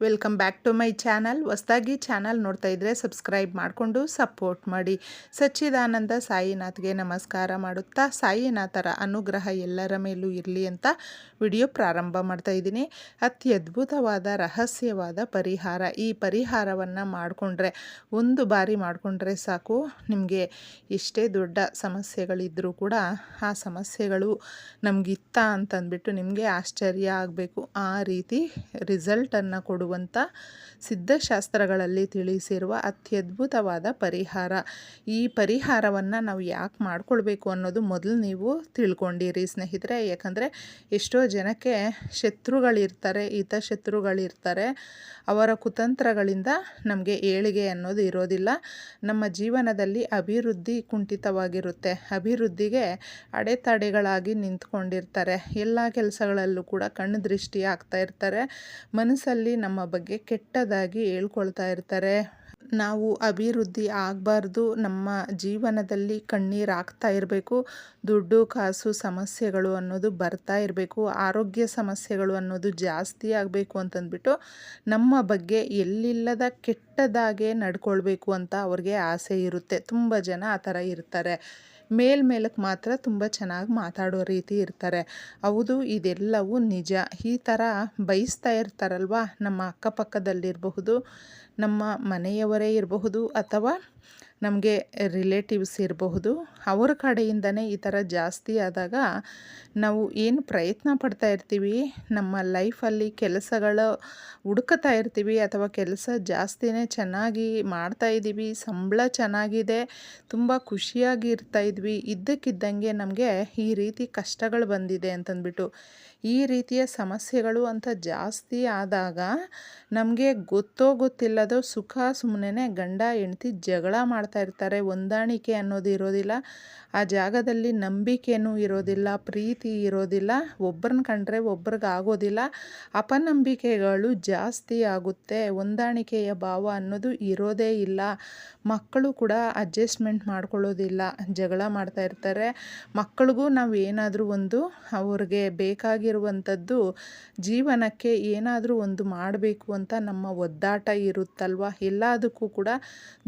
Welcome back to my channel ಹೊಸದಾಗಿ channel ನೋಡ್ತಾ ಇದ್ದರೆ ಸಬ್ಸ್ಕ್ರೈಬ್ ಮಾಡಿಕೊಂಡು ಸಪೋರ್ಟ್ ಮಾಡಿ. ಸಚ್ಚಿದಾನಂದ ಸಾಯಿನಾಥ್ಗೆ ನಮಸ್ಕಾರ ಮಾಡುತ್ತಾ, ಸಾಯಿನಾಥರ ಅನುಗ್ರಹ ಎಲ್ಲರ ಮೇಲೂ ಇರಲಿ ಅಂತ ವಿಡಿಯೋ ಪ್ರಾರಂಭ ಮಾಡ್ತಾ ಇದ್ದೀನಿ. ಅತ್ಯದ್ಭುತವಾದ ರಹಸ್ಯವಾದ ಪರಿಹಾರ. ಈ ಪರಿಹಾರವನ್ನು ಮಾಡಿಕೊಂಡ್ರೆ, ಒಂದು ಬಾರಿ ಮಾಡಿಕೊಂಡ್ರೆ ಸಾಕು. ನಿಮಗೆ ಎಷ್ಟೇ ದೊಡ್ಡ ಸಮಸ್ಯೆಗಳಿದ್ದರೂ ಕೂಡ ಆ ಸಮಸ್ಯೆಗಳು ನಮಗಿತ್ತ ಅಂತಂದ್ಬಿಟ್ಟು ನಿಮಗೆ ಆಶ್ಚರ್ಯ ಆಗಬೇಕು. ಆ ರೀತಿ ರಿಸಲ್ಟನ್ನು ಕೊಡುವಂಥ ಸಿದ್ಧಶಾಸ್ತ್ರಗಳಲ್ಲಿ ತಿಳಿಸಿರುವ ಅತ್ಯದ್ಭುತವಾದ ಪರಿಹಾರ. ಈ ಪರಿಹಾರವನ್ನು ನಾವು ಯಾಕೆ ಮಾಡ್ಕೊಳ್ಬೇಕು ಅನ್ನೋದು ಮೊದಲು ನೀವು ತಿಳ್ಕೊಂಡಿರಿ ಸ್ನೇಹಿತರೆ. ಯಾಕಂದರೆ ಎಷ್ಟೋ ಜನಕ್ಕೆ ಶತ್ರುಗಳಿರ್ತಾರೆ, ಹಿತಶತ್ರುಗಳಿರ್ತಾರೆ. ಅವರ ಕುತಂತ್ರಗಳಿಂದ ನಮಗೆ ಏಳಿಗೆ ಅನ್ನೋದು ಇರೋದಿಲ್ಲ. ನಮ್ಮ ಜೀವನದಲ್ಲಿ ಅಭಿವೃದ್ಧಿ ಕುಂಠಿತವಾಗಿರುತ್ತೆ. ಅಭಿವೃದ್ಧಿಗೆ ಅಡೆತಡೆಗಳಾಗಿ ನಿಂತ್ಕೊಂಡಿರ್ತಾರೆ. ಎಲ್ಲ ಕೆಲಸಗಳಲ್ಲೂ ಕೂಡ ಕಣ್ಣು ದೃಷ್ಟಿ ಆಗ್ತಾ ಇರ್ತಾರೆ. ಮನಸ್ಸಲ್ಲಿ ನಮ್ಮ ಬಗ್ಗೆ ಕೆಟ್ಟದಾಗಿ ಹೇಳ್ಕೊಳ್ತಾ ಇರ್ತಾರೆ. ನಾವು ಅಭಿವೃದ್ಧಿ ಆಗಬಾರ್ದು. ನಮ್ಮ ಜೀವನದಲ್ಲಿ ಕಣ್ಣೀರು ಆಗ್ತಾ ಇರಬೇಕು. ದುಡ್ಡು, ಕಾಸು, ಸಮಸ್ಯೆಗಳು ಅನ್ನೋದು ಬರ್ತಾ ಇರಬೇಕು. ಆರೋಗ್ಯ ಸಮಸ್ಯೆಗಳು ಅನ್ನೋದು ಜಾಸ್ತಿ ಆಗಬೇಕು ಅಂತಂದ್ಬಿಟ್ಟು ನಮ್ಮ ಬಗ್ಗೆ ಎಲ್ಲಿಲ್ಲದ ಕೆಟ್ಟದಾಗೆ ನಡ್ಕೊಳ್ಬೇಕು ಅಂತ ಅವ್ರಿಗೆ ಆಸೆ ಇರುತ್ತೆ. ತುಂಬ ಜನ ಆ ಥರ ಇರ್ತಾರೆ. ಮೇಲ್ಮೇಲಕ್ಕೆ ಮಾತ್ರ ತುಂಬ ಚೆನ್ನಾಗಿ ಮಾತಾಡೋ ರೀತಿ ಇರ್ತಾರೆ. ಹೌದು, ಇದೆಲ್ಲವೂ ನಿಜ. ಈ ಥರ ಬಯಸ್ತಾ ಇರ್ತಾರಲ್ವ? ನಮ್ಮ ಅಕ್ಕಪಕ್ಕದಲ್ಲಿರಬಹುದು, ನಮ್ಮ ಮನೆಯವರೇ ಇರಬಹುದು ಅಥವಾ ನಮಗೆ ರಿಲೇಟಿವ್ಸ್ ಇರಬಹುದು, ಅವರ ಕಡೆಯಿಂದನೇ ಈ ಥರ ಜಾಸ್ತಿ ಆದಾಗ ನಾವು ಏನು ಪ್ರಯತ್ನ ಪಡ್ತಾ ಇರ್ತೀವಿ, ನಮ್ಮ ಲೈಫಲ್ಲಿ ಕೆಲಸಗಳು ಹುಡುಕತಾ ಇರ್ತೀವಿ ಅಥವಾ ಕೆಲಸ ಜಾಸ್ತಿನೇ ಚೆನ್ನಾಗಿ ಮಾಡ್ತಾ ಇದ್ದೀವಿ, ಸಂಬಳ ಚೆನ್ನಾಗಿದೆ, ತುಂಬ ಖುಷಿಯಾಗಿ ಇರ್ತಾ ಇದ್ವಿ, ಇದ್ದಕ್ಕಿದ್ದಂಗೆ ನಮಗೆ ಈ ರೀತಿ ಕಷ್ಟಗಳು ಬಂದಿದೆ ಅಂತಂದ್ಬಿಟ್ಟು. ಈ ರೀತಿಯ ಸಮಸ್ಯೆಗಳು ಅಂತ ಜಾಸ್ತಿ ಆದಾಗ ನಮಗೆ ಗೊತ್ತೋ ಗೊತ್ತಿಲ್ಲದೋ ಸುಖ ಸುಮ್ಮನೆ ಗಂಡ ಹೆಂಡ್ತಿ ಜಗಳ ಮಾಡ್ತಾ ಇರ್ತಾರೆ. ಹೊಂದಾಣಿಕೆ ಅನ್ನೋದು ಇರೋದಿಲ್ಲ. ಆ ಜಾಗದಲ್ಲಿ ನಂಬಿಕೆನೂ ಇರೋದಿಲ್ಲ, ಪ್ರೀತಿ ಇರೋದಿಲ್ಲ. ಒಬ್ಬರನ್ನ ಕಂಡ್ರೆ ಒಬ್ರಿಗೆ ಆಗೋದಿಲ್ಲ. ಅಪನಂಬಿಕೆಗಳು ಜಾಸ್ತಿ ಆಗುತ್ತೆ. ಹೊಂದಾಣಿಕೆಯ ಭಾವ ಅನ್ನೋದು ಇರೋದೇ ಇಲ್ಲ. ಮಕ್ಕಳು ಕೂಡ ಅಡ್ಜಸ್ಟ್ಮೆಂಟ್ ಮಾಡ್ಕೊಳ್ಳೋದಿಲ್ಲ. ಜಗಳ ಮಾಡ್ತಾ ಇರ್ತಾರೆ. ಮಕ್ಕಳಿಗೂ ನಾವು ಏನಾದರೂ ಒಂದು ಅವ್ರಿಗೆ ಬೇಕಾಗಿರುವಂಥದ್ದು ಜೀವನಕ್ಕೆ ಏನಾದರೂ ಒಂದು ಮಾಡಬೇಕು ಅಂತ ನಮ್ಮ ಒದ್ದಾಟ ಇರುತ್ತಲ್ವ? ಎಲ್ಲದಕ್ಕೂ ಕೂಡ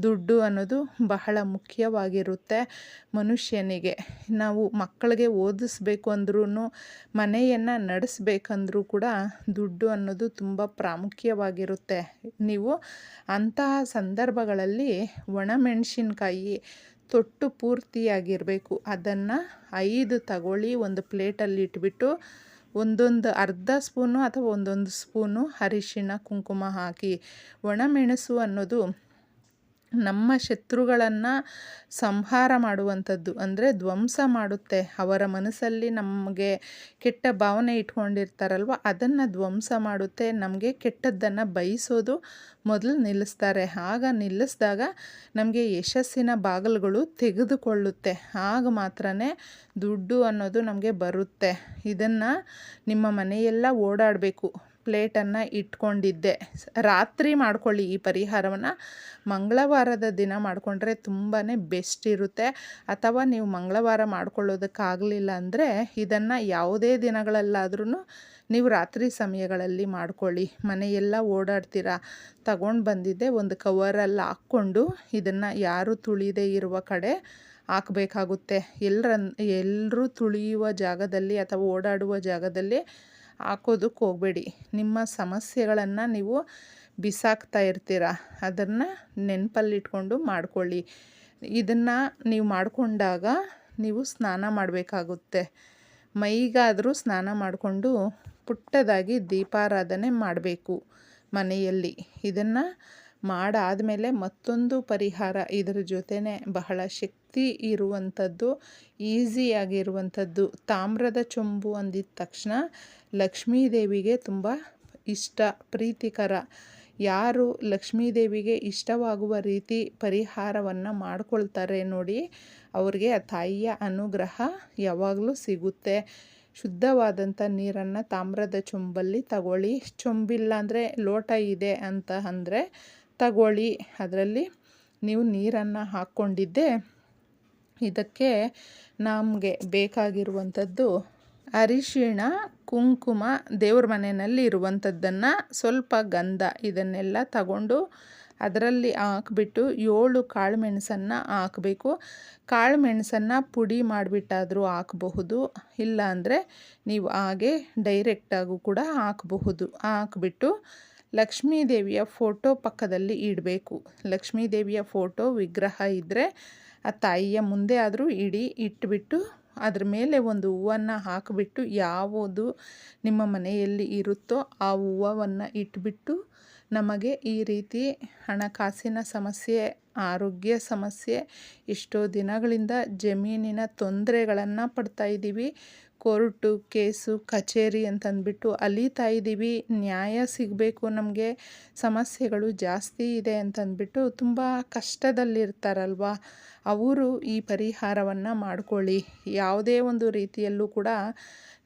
ದುಡ್ಡು ಅನ್ನೋದು ಬಹಳ ಮುಖ್ಯವಾಗಿರುತ್ತೆ ಮನುಷ್ಯನಿಗೆ. ನಾವು ಮಕ್ಕಳಿಗೆ ಓದಿಸ್ಬೇಕು ಅಂದ್ರೂ ಮನೆಯನ್ನು ನಡೆಸ್ಬೇಕಂದ್ರೂ ಕೂಡ ದುಡ್ಡು ಅನ್ನೋದು ತುಂಬ ಪ್ರಾಮುಖ್ಯವಾಗಿರುತ್ತೆ. ನೀವು ಅಂತಹ ಸಂದರ್ಭಗಳಲ್ಲಿ ಒಣಮೆಣಸಿನ್ಕಾಯಿ ತೊಟ್ಟು ಪೂರ್ತಿಯಾಗಿರಬೇಕು. ಅದನ್ನು ಐದು ತಗೊಳ್ಳಿ, ಒಂದು ಪ್ಲೇಟಲ್ಲಿ ಇಟ್ಬಿಟ್ಟು ಒಂದೊಂದು ಅರ್ಧ ಸ್ಪೂನು ಅಥವಾ ಒಂದೊಂದು ಸ್ಪೂನು ಅರಿಶಿಣ, ಕುಂಕುಮ ಹಾಕಿ. ಒಣಮೆಣಸು ಅನ್ನೋದು ನಮ್ಮ ಶತ್ರುಗಳನ್ನು ಸಂಹಾರ ಮಾಡುವಂಥದ್ದು. ಅಂದರೆ ಧ್ವಂಸ ಮಾಡುತ್ತೆ. ಅವರ ಮನಸ್ಸಲ್ಲಿ ನಮಗೆ ಕೆಟ್ಟ ಭಾವನೆ ಇಟ್ಕೊಂಡಿರ್ತಾರಲ್ವ, ಅದನ್ನು ಧ್ವಂಸ ಮಾಡುತ್ತೆ. ನಮಗೆ ಕೆಟ್ಟದ್ದನ್ನು ಬಯಸೋದು ಮೊದಲು ನಿಲ್ಲಿಸ್ತಾರೆ. ಆಗ ನಿಲ್ಲಿಸಿದಾಗ ನಮಗೆ ಯಶಸ್ಸಿನ ಬಾಗಿಲುಗಳು ತೆಗೆದುಕೊಳ್ಳುತ್ತೆ. ಆಗ ಮಾತ್ರ ದುಡ್ಡು ಅನ್ನೋದು ನಮಗೆ ಬರುತ್ತೆ. ಇದನ್ನು ನಿಮ್ಮ ಮನೆಯೆಲ್ಲ ಓಡಾಡಬೇಕು. ಪ್ಲೇಟನ್ನು ಇಟ್ಕೊಂಡಿದ್ದೆ. ರಾತ್ರಿ ಮಾಡ್ಕೊಳ್ಳಿ ಈ ಪರಿಹಾರವನ್ನು. ಮಂಗಳವಾರದ ದಿನ ಮಾಡಿಕೊಂಡ್ರೆ ತುಂಬಾ ಬೆಸ್ಟ್ ಇರುತ್ತೆ. ಅಥವಾ ನೀವು ಮಂಗಳವಾರ ಮಾಡ್ಕೊಳ್ಳೋದಕ್ಕಾಗಲಿಲ್ಲ ಅಂದರೆ ಇದನ್ನು ಯಾವುದೇ ದಿನಗಳಲ್ಲಾದ್ರೂ ನೀವು ರಾತ್ರಿ ಸಮಯಗಳಲ್ಲಿ ಮಾಡ್ಕೊಳ್ಳಿ. ಮನೆಯೆಲ್ಲ ಓಡಾಡ್ತೀರಾ? ತಗೊಂಡು ಬಂದಿದ್ದೆ. ಒಂದು ಕವರಲ್ಲಿ ಹಾಕ್ಕೊಂಡು ಇದನ್ನು ಯಾರು ತುಳಿದೇ ಇರುವ ಕಡೆ ಹಾಕಬೇಕಾಗುತ್ತೆ. ಎಲ್ಲರ ಎಲ್ಲರೂ ತುಳಿಯುವ ಜಾಗದಲ್ಲಿ ಅಥವಾ ಓಡಾಡುವ ಜಾಗದಲ್ಲಿ ಹಾಕೋದಕ್ಕೆ ಹೋಗಬೇಡಿ. ನಿಮ್ಮ ಸಮಸ್ಯೆಗಳನ್ನು ನೀವು ಬಿಸಾಕ್ತಾ ಇರ್ತೀರ, ಅದನ್ನು ನೆನಪಲ್ಲಿಟ್ಕೊಂಡು ಮಾಡ್ಕೊಳ್ಳಿ. ಇದನ್ನು ನೀವು ಮಾಡಿಕೊಂಡಾಗ ನೀವು ಸ್ನಾನ ಮಾಡಬೇಕಾಗುತ್ತೆ. ಮೈಗಾದರೂ ಸ್ನಾನ ಮಾಡಿಕೊಂಡು ಪುಟ್ಟದಾಗಿ ದೀಪಾರಾಧನೆ ಮಾಡಬೇಕು ಮನೆಯಲ್ಲಿ. ಇದನ್ನು ಮಾಡಾದಮೇಲೆ ಮತ್ತೊಂದು ಪರಿಹಾರ ಇದರ ಜೊತೆನೇ ಬಹಳ ಶಕ್ತಿ ಇರುವಂಥದ್ದು, ಈಸಿಯಾಗಿರುವಂಥದ್ದು. ತಾಮ್ರದ ಚೊಂಬು ಅಂದಿದ ತಕ್ಷಣ ಲಕ್ಷ್ಮೀದೇವಿಗೆ ತುಂಬ ಇಷ್ಟ, ಪ್ರೀತಿಕರ. ಯಾರು ಲಕ್ಷ್ಮೀದೇವಿಗೆ ಇಷ್ಟವಾಗುವ ರೀತಿ ಪರಿಹಾರವನ್ನು ಮಾಡಿಕೊಳ್ತಾರೆ ನೋಡಿ, ಅವ್ರಿಗೆ ಆ ತಾಯಿಯ ಅನುಗ್ರಹ ಯಾವಾಗಲೂ ಸಿಗುತ್ತೆ. ಶುದ್ಧವಾದಂಥ ನೀರನ್ನು ತಾಮ್ರದ ಚೊಂಬಲ್ಲಿ ತಗೊಳ್ಳಿ. ಚೊಂಬಿಲ್ಲ ಅಂದರೆ ಲೋಟ ಇದೆ ಅಂತ ಅಂದರೆ ತಗೊಳ್ಳಿ. ಅದರಲ್ಲಿ ನೀವು ನೀರನ್ನು ಹಾಕ್ಕೊಂಡಿದ್ದೆ ಇದಕ್ಕೆ ನಮಗೆ ಬೇಕಾಗಿರುವಂಥದ್ದು ಅರಿಶಿಣ, ಕುಂಕುಮ, ದೇವ್ರ ಮನೆಯಲ್ಲಿ ಇರುವಂಥದ್ದನ್ನು ಸ್ವಲ್ಪ ಗಂಧ ಇದನ್ನೆಲ್ಲ ತಗೊಂಡು ಅದರಲ್ಲಿ ಹಾಕ್ಬಿಟ್ಟು ಏಳು ಕಾಳು ಮೆಣಸನ್ನು ಹಾಕಬೇಕು. ಕಾಳು ಮೆಣಸನ್ನು ಪುಡಿ ಮಾಡಿಬಿಟ್ಟಾದರೂ ಹಾಕಬಹುದು ಇಲ್ಲ ಅಂದರೆ ನೀವು ಹಾಗೆ ಡೈರೆಕ್ಟಾಗೂ ಕೂಡ ಹಾಕಬಹುದು. ಹಾಕ್ಬಿಟ್ಟು ಲಕ್ಷ್ಮೀದೇವಿಯ ಫೋಟೋ ಪಕ್ಕದಲ್ಲಿ ಇಡಬೇಕು. ಲಕ್ಷ್ಮೀದೇವಿಯ ಫೋಟೋ ವಿಗ್ರಹ ಇದ್ದರೆ ಆ ತಾಯಿಯ ಮುಂದೆ ಆದರೂ ಇಡಿ, ಇಟ್ಬಿಟ್ಟು ಅದ್ರ ಮೇಲೆ ಒಂದು ಹೂವನ್ನು ಹಾಕಿಬಿಟ್ಟು ಯಾವುದು ನಿಮ್ಮ ಮನೆಯಲ್ಲಿ ಇರುತ್ತೋ ಆ ಹೂವನ್ನು ಇಟ್ಬಿಟ್ಟು ನಮಗೆ ಈ ರೀತಿ ಹಣಕಾಸಿನ ಸಮಸ್ಯೆ, ಆರೋಗ್ಯ ಸಮಸ್ಯೆ ಎಷ್ಟೋ ದಿನಗಳಿಂದ ಜಮೀನಿನ ತೊಂದರೆಗಳನ್ನು ಪಡ್ತಾ ಇದ್ದೀವಿ ಕೋರ್ಟು ಕೇಸು ಕಚೇರಿ ಅಂತಂದ್ಬಿಟ್ಟು ಅಲೀತಾ ಇದ್ದೀವಿ ನ್ಯಾಯ ಸಿಗಬೇಕು, ನಮಗೆ ಸಮಸ್ಯೆಗಳು ಜಾಸ್ತಿ ಇದೆ ಅಂತಂದ್ಬಿಟ್ಟು ತುಂಬ ಕಷ್ಟದಲ್ಲಿರ್ತಾರಲ್ವ? ಅವರು ಈ ಪರಿಹಾರವನ್ನು ಮಾಡ್ಕೊಳ್ಳಿ. ಯಾವುದೇ ಒಂದು ರೀತಿಯಲ್ಲೂ ಕೂಡ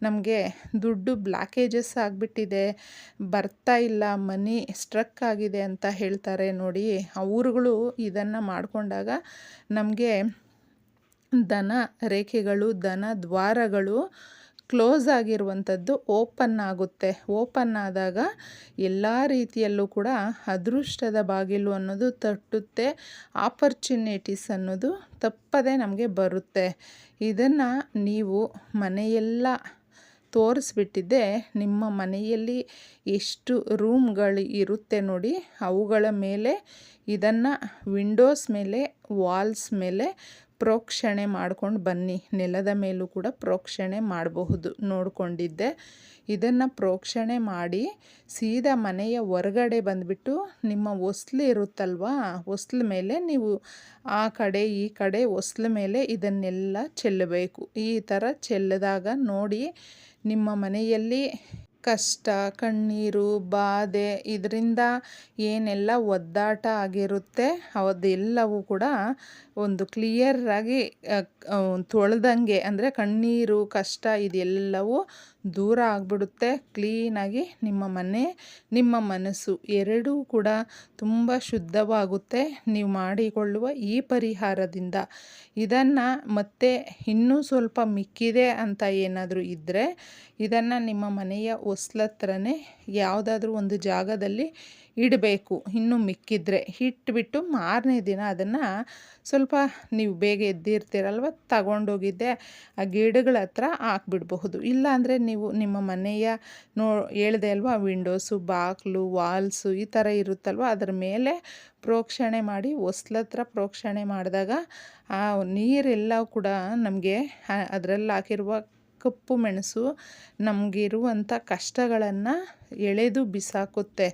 ನಮಗೆ ದುಡ್ಡು ಬ್ಲಾಕೇಜಸ್ ಆಗಿಬಿಟ್ಟಿದೆ. ಬರ್ತಾ ಇಲ್ಲ, ಮನಿ ಸ್ಟ್ರಕ್ ಆಗಿದೆ ಅಂತ ಹೇಳ್ತಾರೆ ನೋಡಿ. ಅವರುಗಳು ಇದನ್ನು ಮಾಡಿಕೊಂಡಾಗ ನಮಗೆ ದನ ರೇಖೆಗಳು, ದನ ದ್ವಾರಗಳು ಕ್ಲೋಸ್ ಆಗಿರುವಂಥದ್ದು ಓಪನ್ ಆಗುತ್ತೆ. ಓಪನ್ ಆದಾಗ ಎಲ್ಲ ರೀತಿಯಲ್ಲೂ ಕೂಡ ಅದೃಷ್ಟದ ಬಾಗಿಲು ಅನ್ನೋದು ತಟ್ಟುತ್ತೆ, ಆಪರ್ಚುನಿಟೀಸ್ ಅನ್ನೋದು ತಪ್ಪದೇ ನಮಗೆ ಬರುತ್ತೆ. ಇದನ್ನು ನೀವು ಮನೆಯೆಲ್ಲ ತೋರಿಸ್ಬಿಟ್ಟಿದ್ದೆ, ನಿಮ್ಮ ಮನೆಯಲ್ಲಿ ಎಷ್ಟು ರೂಮ್ಗಳು ಇರುತ್ತೆ ನೋಡಿ, ಅವುಗಳ ಮೇಲೆ, ಇದನ್ನು ವಿಂಡೋಸ್ ಮೇಲೆ, ವಾಲ್ಸ್ ಮೇಲೆ ಪ್ರೋಕ್ಷಣೆ ಮಾಡ್ಕೊಂಡು ಬನ್ನಿ. ನೆಲದ ಮೇಲೂ ಕೂಡ ಪ್ರೋಕ್ಷಣೆ ಮಾಡಬಹುದು. ನೋಡಿಕೊಂಡಿದ್ದೆ. ಇದನ್ನು ಪ್ರೋಕ್ಷಣೆ ಮಾಡಿ ಸೀದಾ ಮನೆಯ ಹೊರಗಡೆ ಬಂದುಬಿಟ್ಟು ನಿಮ್ಮ ಹೊಸ್ಲು ಇರುತ್ತಲ್ವಾ? ಹೊಸ್ಲ ಮೇಲೆ ನೀವು ಆ ಕಡೆ, ಈ ಕಡೆ ಹೊಸ್ಲ ಮೇಲೆ ಇದನ್ನೆಲ್ಲ ಚೆಲ್ಲಬೇಕು. ಈ ಥರ ಚೆಲ್ಲಿದಾಗ ನೋಡಿ ನಿಮ್ಮ ಮನೆಯಲ್ಲಿ ಕಷ್ಟ, ಕಣ್ಣೀರು, ಬಾಧೆ ಇದರಿಂದ ಏನೆಲ್ಲ ಒದ್ದಾಟ ಆಗಿರುತ್ತೆ, ಅದೆಲ್ಲವೂ ಕೂಡ ಒಂದು ಕ್ಲಿಯರಾಗಿ ತೊಳೆದಂಗೆ ಅಂದರೆ ಕಣ್ಣೀರು, ಕಷ್ಟ ಇದೆಲ್ಲವೂ ದೂರ ಆಗಿಬಿಡುತ್ತೆ. ಕ್ಲೀನಾಗಿ ನಿಮ್ಮ ಮನೆ, ನಿಮ್ಮ ಮನಸ್ಸು ಎರಡೂ ಕೂಡ ತುಂಬ ಶುದ್ಧವಾಗುತ್ತೆ. ನೀವು ಮಾಡಿಕೊಳ್ಳುವ ಈ ಪರಿಹಾರದಿಂದ. ಇದನ್ನು ಮತ್ತೆ ಇನ್ನೂ ಸ್ವಲ್ಪ ಮಿಕ್ಕಿದೆ ಅಂತ ಏನಾದರೂ ಇದ್ದರೆ ಇದನ್ನು ನಿಮ್ಮ ಮನೆಯ ಹೊಸ್ಲತ್ರನೇ ಯಾವುದಾದ್ರೂ ಒಂದು ಜಾಗದಲ್ಲಿ ಇಡಬೇಕು. ಇನ್ನೂ ಮಿಕ್ಕಿದ್ರೆ. ಇಟ್ಬಿಟ್ಟು ಮಾರನೇ ದಿನ ಅದನ್ನು ಸ್ವಲ್ಪ ನೀವು ಬೇಗ ಎದ್ದಿರ್ತೀರಲ್ವ, ತಗೊಂಡೋಗಿದ್ದೆ, ಆ ಗಿಡಗಳ ಹತ್ರ ಹಾಕ್ಬಿಡ್ಬಹುದು. ಇಲ್ಲಾಂದರೆ ನೀವು ನಿಮ್ಮ ಮನೆಯ ನೋ, ಹೇಳಿದೆ ಅಲ್ವಾ, ವಿಂಡೋಸು ಬಾಕ್ಲು ವಾಲ್ಸು ಈ ಥರ ಇರುತ್ತಲ್ವ, ಅದರ ಮೇಲೆ ಪ್ರೋಕ್ಷಣೆ ಮಾಡಿ ಹೊಸ್ಲತ್ರ ಪ್ರೋಕ್ಷಣೆ ಮಾಡಿದಾಗ ಆ ನೀರೆಲ್ಲ ಕೂಡ ನಮಗೆ ಅದರಲ್ಲಿ ಹಾಕಿರುವ ಕಪ್ಪು ಮೆಣಸು ನಮಗಿರುವಂಥ ಕಷ್ಟಗಳನ್ನು ಎಳೆದು ಬಿಸಾಕುತ್ತೆ.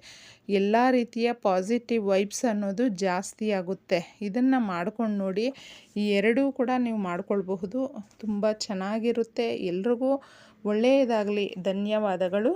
ಎಲ್ಲ ರೀತಿಯ ಪಾಸಿಟಿವ್ ವೈಬ್ಸ್ ಅನ್ನೋದು ಜಾಸ್ತಿ ಆಗುತ್ತೆ. ಇದನ್ನು ಮಾಡ್ಕೊಂಡು ನೋಡಿ ಈ ಎರಡೂ ಕೂಡ ನೀವು ಮಾಡ್ಕೊಳ್ಬಹುದು. ತುಂಬ ಚೆನ್ನಾಗಿರುತ್ತೆ. ಎಲ್ರಿಗೂ ಒಳ್ಳೆಯದಾಗಲಿ. ಧನ್ಯವಾದಗಳು.